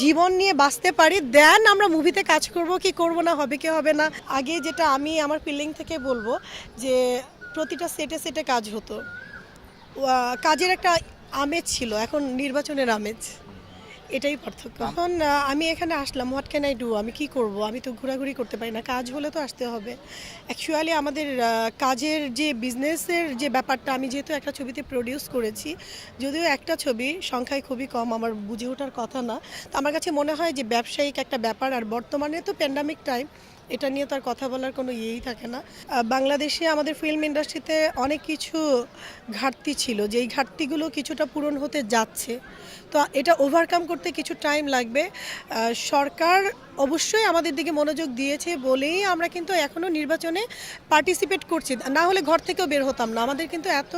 জীবন নিয়ে বাঁচতে পারি দেন আমরা মুভিতে কাজ করব, কি করব না, হবে কি হবে না। আগে যেটা আমি আমার ফিলিং থেকে বলব, যে প্রতিটা সেটে সেটে কাজ হতো। কাজের একটা আমেজ ছিল, এখন নির্বাচনের আমেজ। এটাই পার্থক্য। এখন আমি এখানে আসলাম হোয়াট ক্যান আই ডু আমি কি করব? আমি তো ঘোরাঘুরি করতে পারি না কাজ হলে তো আসতে হবে। অ্যাকচুয়ালি আমাদের কাজের যে বিজনেসের যে ব্যাপারটা আমি যেহেতু একটা ছবিতে প্রডিউস করেছি যদিও একটা ছবি সংখ্যায় খুবই কম আমার বুঝে ওঠার কথা না। তো আমার কাছে মনে হয় যে ব্যবসায়িক একটা ব্যাপার আর বর্তমানে তো প্যান্ডামিক টাইম এটা নিয়ে তার কথা বলার কোনো ইয়েই থাকে না। বাংলাদেশে আমাদের ফিল্ম ইন্ডাস্ট্রিতে অনেক কিছু ঘাটতি ছিল, যেই ঘাটতিগুলো কিছুটা পূরণ হতে যাচ্ছে। তো এটা ওভারকাম করতে কিছু টাইম লাগবে। সরকার অবশ্যই আমাদের দিকে মনোযোগ দিয়েছে বলেই আমরা কিন্তু এখনও নির্বাচনে পার্টিসিপেট করছি। না হলে ঘর থেকেও বের হতাম না। আমাদের কিন্তু এত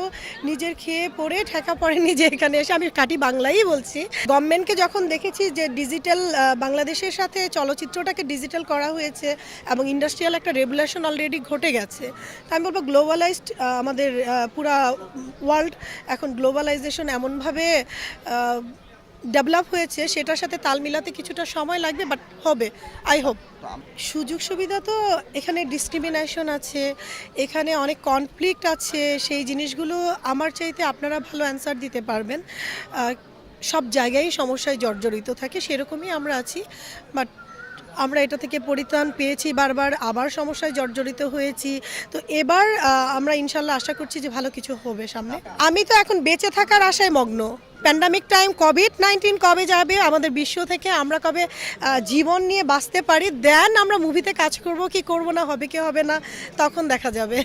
নিজের খেয়ে পড়ে ঠেকা পড়েনি যে এখানে এসে আমি কাটি বাংলাই বলছি। গভর্নমেন্টকে যখন দেখেছি যে ডিজিটাল বাংলাদেশের সাথে চলচ্চিত্রটাকে ডিজিটাল করা হয়েছে এবং ইন্ডাস্ট্রিয়াল একটা রেগুলেশন অলরেডি ঘটে গেছে, তা আমি বলব গ্লোবালাইজড আমাদের পুরা ওয়ার্ল্ড এখন গ্লোবালাইজেশন এমনভাবে ডেভেলপ হয়েছে, সেটার সাথে তাল মিলাতে কিছুটা সময় লাগবে বাট হবে আই হোপ সুযোগ সুবিধা তো এখানে ডিসক্রিমিনেশন আছে, এখানে অনেক কনফ্লিক্ট আছে, সেই জিনিসগুলো আমার চাইতে আপনারা ভালো অ্যান্সার দিতে পারবেন। সব জায়গায় সমস্যায় জর্জরিত থাকে, সেরকমই আমরা আছি বাট আমরা এটা থেকে পরিত্রাণ পেয়েছি, বারবার আবার সমস্যায় জর্জরিত হয়েছি। তো এবার আমরা ইনশাল্লাহ আশা করছি যে ভালো কিছু হবে সামনে। আমি তো এখন বেঁচে থাকার আশায় মগ্ন। প্যান্ডামিক টাইম কোভিড নাইন্টিন কবে যাবে, আমাদের বিশ্ব থেকে আমরা কবে জীবন নিয়ে বাঁচতে পারি দেন আমরা মুভিতে কাজ করব, কি করব না, হবে কি হবে না, তখন দেখা যাবে।